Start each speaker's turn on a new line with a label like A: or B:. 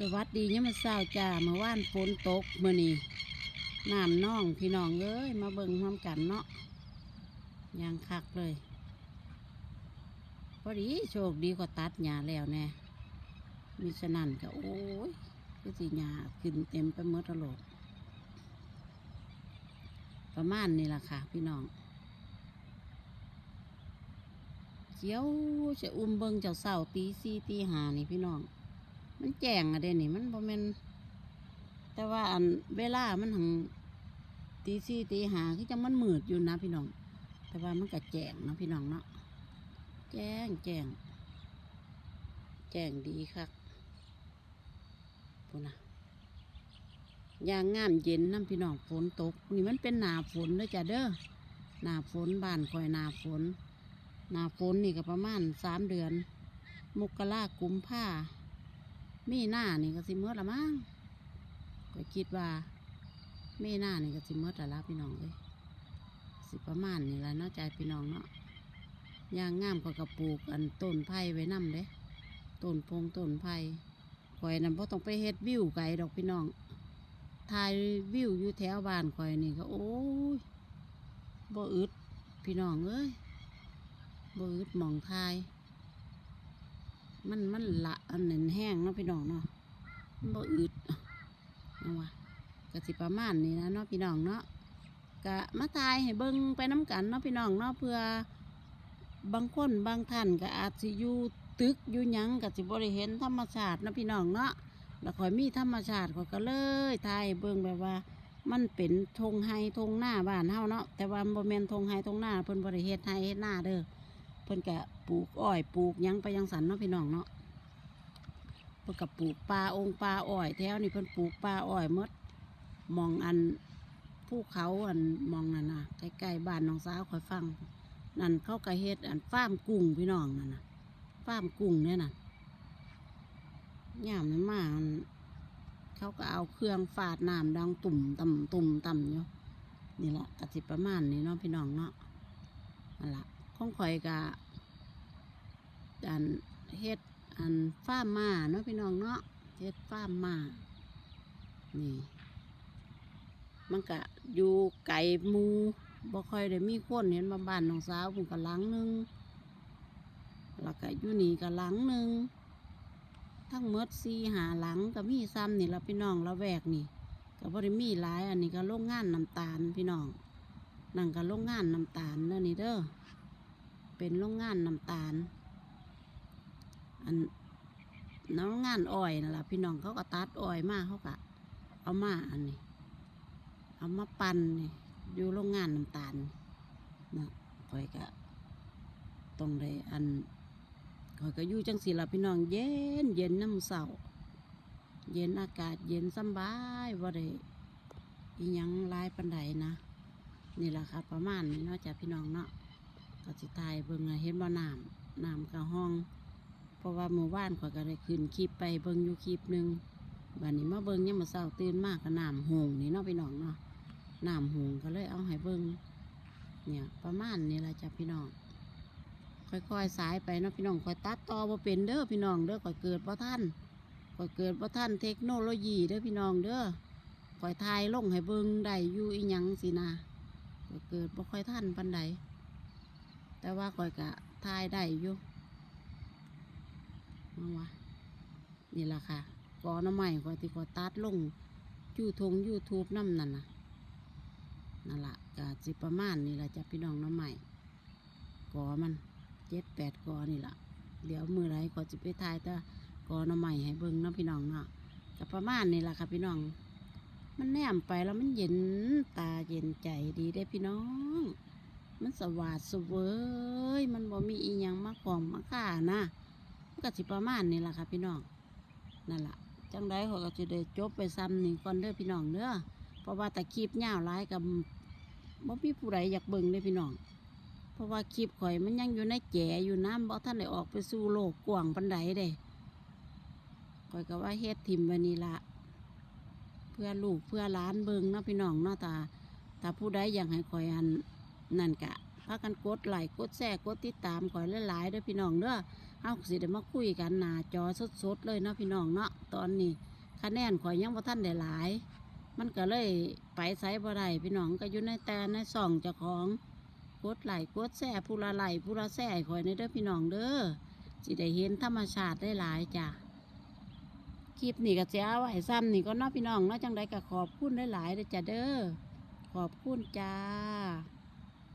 A: สวัสดีเนี่ยามาเศร้าจ้าเมื่านฝนตกเมื่อนี้น้ำน่องพี่น้องเอ้ยมาเบิ่งพร้อมกันเนาะยางคักเลยพอดีโชคดีกว่าตัดหญ้าแล้วแน่มิฉะนั้นก็โอ้ยก็สิหญ้าขึ้นเต็มไปหมดตลอดประมาณนี้ล่ะค่ะ พี่น้องเขียวจะอุ้มเบิ่งเจ้าเศร้าตีสี่ตีห้านี่พี่น้อง มันแจ้งอะเดนี่ มันบ่แม่นแต่ว่าอันเวลามันหังตีสี่ตีหาคือจังมันมืดอยู่นะพี่น้อง แต่ว่ามันก็แจ้งนะพี่น้องเนาะแจ้งแจ้งแจ้งดีครับพูนะยางงามเย็นน้ำพี่น้องฝนตก นี่มันเป็นหนาฝนเลยจ้ะเด้อหนาฝนบ้านคอยหนาฝนหนาฝนนี่ก็ประมาณสามเดือน มกรากุมภา มีหน้านี่ก็สิเมื่อละมั้งก็คิดว่ามีหน้านี่ก็สิเมื่อละละพี่น้องเลยสิประมาณนี่ละเนาะใจพี่น้องเนาะยางงามก็กระปูกอันต้นไผ่ไว้นํเด้ต้นพงต้นไผ่ข่อยนั่นพอต้องไปเฮ็ดวิวไกลดอกพี่น้องถ่ายวิวอยู่แถวบ้านข่อยนี่ก็โอ้ยบ่อึดพี่น้องเอ้ยบ่อึดมองทาย มันมันละอันนั้นแห้งเนาะพี่น้องเนาะมันบ่อืดเอาวะกะสิประมาณนี้นะเนาะพี่น้องเนาะกะมาทายให้เบิ่งไปน้กันเนาะพี่น้องเนาะเพื่อบางคนบางท่านก็อาจสิอยู่ตึกอยู่ยังก็สิบ่ได้เห็นธรรมชาติเนาะพี่น้องเนาะแล้วข่อยมีธรรมชาติขอยก็เลยทายเบิ่งแบบว่า มันเป็นทงไฮทงหน้าบ้านเฮาเนาะแต่ว่าบ่แม่นทงไฮทงหน้าเพิ่นบ่ได้เฮ็ดไฮเฮ็ดหน้าเด้อ เพิ่นก็ปลูกอ้อยปลูกยังไปยังสันเนาะพี่น้องเนาะเพิ่นก็ปลูกปลาองปลาอ้อยแถวนี่เพิ่นปลูกปลาอ้อยมดมองอันภูเขาอันมองนั่นน่ะใกล้ๆบ้านน้องสาวคอยฟัง นั่นเขาก็เฮ็ดอันฟาร์มกุ้งพี่น้องนั่นนะฟาร์มกุ้งเนี่ยน่ะย่ามนั้นมาเขาก็เอาเครื่องฟาดน้ำดังตุ่มต่ำตุ่มต่ำอยู่นี่แหละกสิประมาณนี้เนาะพี่น้องเนาะนั่นละของข่อยกะ อันเฮ็ดอันฟ้าร์มมาเนาะพี่น้องเนาะเฮ็ดฟ้าร์มมา นี่ มันก็อยู่ไก่มูบ่ค่อยได้มีคนเห็นมาบ้านน้องสาวผมก็หลังหนึงแล้วก็อยู่นี่ก็หลังหนึงทั้งหมดสี่หาหลังก็มีซ้ำนี่ละพี่น้องละแวกนี่ก็บ่ได้มีหลาย อันนี้ก็โรงงานน้ำตาลพี่น้องนั่นก็โรงงานน้ำตาลเด้อนี่เด้อเป็นโรงงานน้ำตาล อันน้ำโรงงานอ้อยนั่นแหละพี่น้องเขาก็ตัดอ้อยมาเขาก็เอามาอันนี้เอามาปั่นนี่อยู่โรงงานน้ำตาลนะข่อยก็ต้องได้อันข่อยก็อยู่จังสิละพี่น้องเย็นเย็นน้ำเสาเย็นอากาศเย็นสบายว่าได้อียังลายปันใดนะ นี่แหละค่ะประมาณนี้เนาะจ้ะพี่น้องเนาะก็สิทายเบิ่งอะเห็นบ่น้ำน้ำกับห้อง ราะว่าเมื่อวานข่อยก็ได้ขึ้นคลิปไปเบิ่งอยู่คลิปหนึ่งบัดนี้มาเบิ่งยังมาเช้าตื่นมากก็น้ำหงนี่เนาะพี่น้องเนาะน้ำหงก็เลยเอาให้เบิ่งเนี่ยประมาณนี้ละจ้ะพี่น้องค่อยๆสายไปเนาะพี่น้องค่อยตัดต่อบ่เป็นเด้อพี่น้องเด้อค่อยเกิดบ่ทันค่อยเกิดบ่ทันเทคโนโลยีเด้อพี่น้องเด้อค่อยทายลงให้เบิ่งได้อยู่อีหยังสินะค่อยเกิดบ่ค่อยทันปานใดแต่ว่าก่อยกะทายได้อยู่ มาวะนี่แหละค่ะกอน้ำใหม่กอยที่กอตัดลงยูทงยูทูบน้ำนั่นนะนั่นละกะสิประมาณนี่แหละจะพี่น้องน้ำใหม่กอมันเจ็ดแปดกอนี่แหละเดี๋ยวมือไรก็จะไปทายต่กอน้ำใหม่ให้เบิ่งนาะพี่น้องเนาะกะประมาณนี่แหละค่ะพี่น้อง มันแนมไปแล้วมันเย็นตาเย็นใจดีได้พี่น้อง มันสวาดสวยมันบ่มีอีหยังมาของมาข่านะ ก็สิประมาณนี้ล่ะค่ะพี่น้องนั่นล่ะจังไดเขาก็จะได้จบไปซ้ำนี่ก่อนเด้อพี่น้องเด้อเพราะว่าแต่คลิปยาวหลายกับบ่มีผู้ใดอยากเบิ่งเลยพี่น้อง เพราะว่าคลิปข่อยมันยังอยู่ในแจอยู่น้ำบ่ท่านได้ออกไปสู่โลกกว้างปันใดเด้ข่อยก็ว่าเฮ็ดทิมว้นี่ละเพื่อลูกเพื่อล้านเบิ่งเนาะพี่น้องเนาะตาถ้าผู้ใดอยากให้ข่อยอันนั่นกะ พากันกดไลค์กดแชร์กดติดตามข่อยหลายๆเด้อพี่น้องเด้อเฮาสิได้มาคุยกันหน้าจอสดๆเลยเนาะพี่น้องเนาะตอนนี้คะแนนข่อยยังบ่ทันได้หลาย มันก็เลยไปไสบ่ได้พี่น้องก็อยู่ในแต่ในซ่องเจ้าของกดไลค์กดแชร์ผู้ละไลค์ผู้ละแชร์ข่อยในเด้อพี่น้องเด้อสิได้เห็นธรรมชาติได้หลายจ้ะคลิปนี้ก็จะเอาไว้ซ้ำนี่ก็เนาะพี่น้องเนาะจังใดก็ขอบคุณหลายๆเด้อจ้ะเด้อขอบคุณจ้า